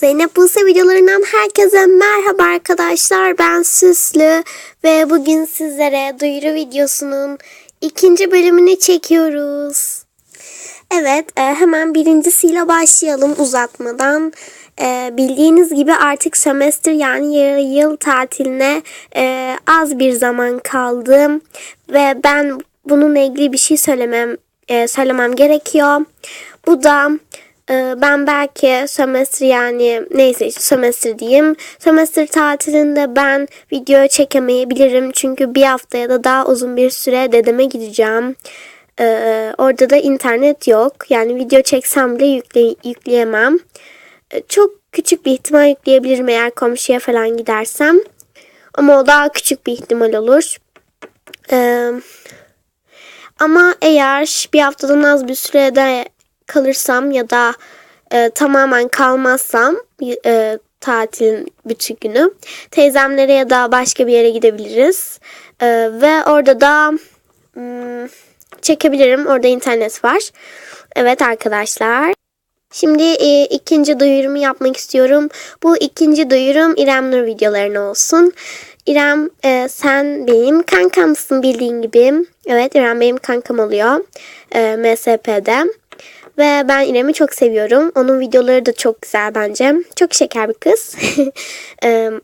Zeynep Buse videolarından herkese merhaba arkadaşlar. Ben Süslü ve bugün sizlere duyuru videosunun ikinci bölümünü çekiyoruz. Evet e, hemen birincisiyle başlayalım uzatmadan. E, bildiğiniz gibi artık sömestr yani yarı yıl tatiline e, az bir zaman kaldı. Ve ben bununla ilgili bir şey söylemem, söylemem gerekiyor. Bu da ben belki sömestr yani neyse işte sömestr diyeyim. Sömestr tatilinde ben video çekemeyebilirim. Çünkü bir hafta ya da daha uzun bir süre dedeme gideceğim. Ee, orada da internet yok. Yani video çeksem bile yükle, yükleyemem. Ee, çok küçük bir ihtimal yükleyebilirim eğer komşuya falan gidersem. Ama o daha küçük bir ihtimal olur. Ee, ama eğer bir haftadan az bir sürede kalırsam ya da e, tamamen kalmazsam e, tatilin bütün günü teyzemlere ya da başka bir yere gidebiliriz. E, ve orada da hmm, çekebilirim. Orada internet var. Evet arkadaşlar. Şimdi e, ikinci duyurumu yapmak istiyorum. Bu ikinci duyurum İrem Nur videolarına olsun. İrem e, sen benim kankamsın bildiğin gibi. Evet İrem benim kankam oluyor. E, MSP'de. Ve ben İrem'i çok seviyorum. Onun videoları da çok güzel bence. Çok şeker bir kız.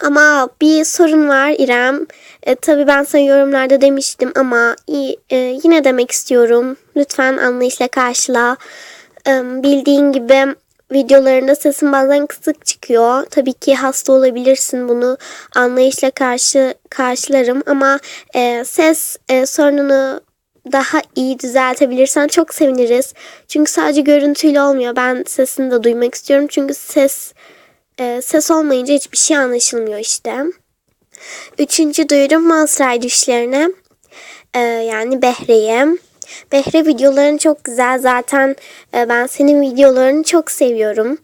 ama bir sorun var İrem. E, tabii ben sana yorumlarda demiştim ama e, yine demek istiyorum. Lütfen anlayışla karşıla. E, bildiğin gibi videolarında sesin bazen kısık çıkıyor. Tabii ki hasta olabilirsin bunu anlayışla karşı karşılarım ama e, ses e, sorununu daha iyi düzeltebilirsen çok seviniriz. Çünkü sadece görüntüyle olmuyor. Ben sesini de duymak istiyorum. Çünkü ses e, ses olmayınca hiçbir şey anlaşılmıyor işte. Üçüncü duyurum Monster düşlerine. E, yani Behre'ye. Behre videoların çok güzel. Zaten e, ben senin videolarını çok seviyorum.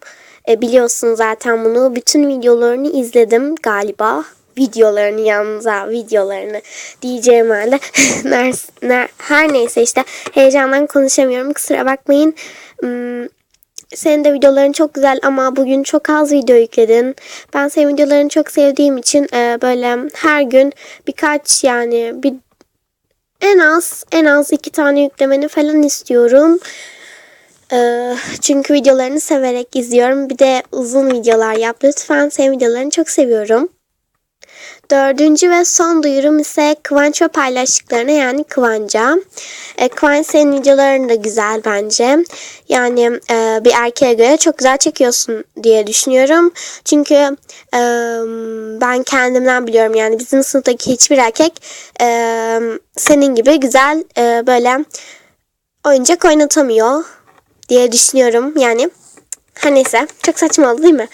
E, biliyorsun zaten bunu. Bütün videolarını izledim galiba videolarını yanınıza videolarını diyeceğim halde her neyse işte heyecandan konuşamıyorum kusura bakmayın. Hmm, senin de videoların çok güzel ama bugün çok az video yükledin. Ben senin videolarını çok sevdiğim için e, böyle her gün birkaç yani bir en az en az iki tane yüklemeni falan istiyorum. E, çünkü videolarını severek izliyorum. Bir de uzun videolar yap lütfen. Senin videolarını çok seviyorum. Dördüncü ve son duyurum ise Kıvanç ve paylaştıklarına yani Kıvanç'a. E, Kıvanç senin da güzel bence. Yani e, bir erkeğe göre çok güzel çekiyorsun diye düşünüyorum. Çünkü e, ben kendimden biliyorum yani bizim sınıftaki hiçbir erkek e, senin gibi güzel e, böyle oyuncak oynatamıyor diye düşünüyorum. Yani her neyse çok saçma oldu değil mi?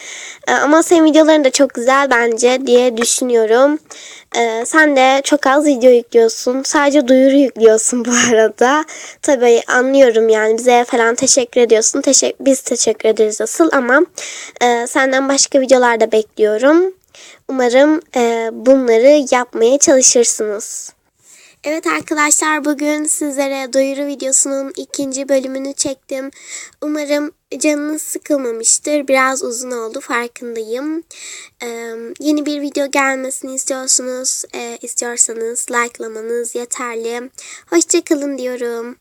Ee, ama senin videoların da çok güzel bence diye düşünüyorum. Ee, sen de çok az video yüklüyorsun. Sadece duyuru yüklüyorsun bu arada. Tabii anlıyorum yani bize falan teşekkür ediyorsun. Teşek biz teşekkür ederiz asıl ama e, senden başka videolarda bekliyorum. Umarım e, bunları yapmaya çalışırsınız. Evet arkadaşlar bugün sizlere duyuru videosunun ikinci bölümünü çektim. Umarım canınız sıkılmamıştır. Biraz uzun oldu farkındayım. Ee, yeni bir video gelmesini istiyorsunuz. Ee, istiyorsanız likelamanız yeterli. Hoşçakalın diyorum.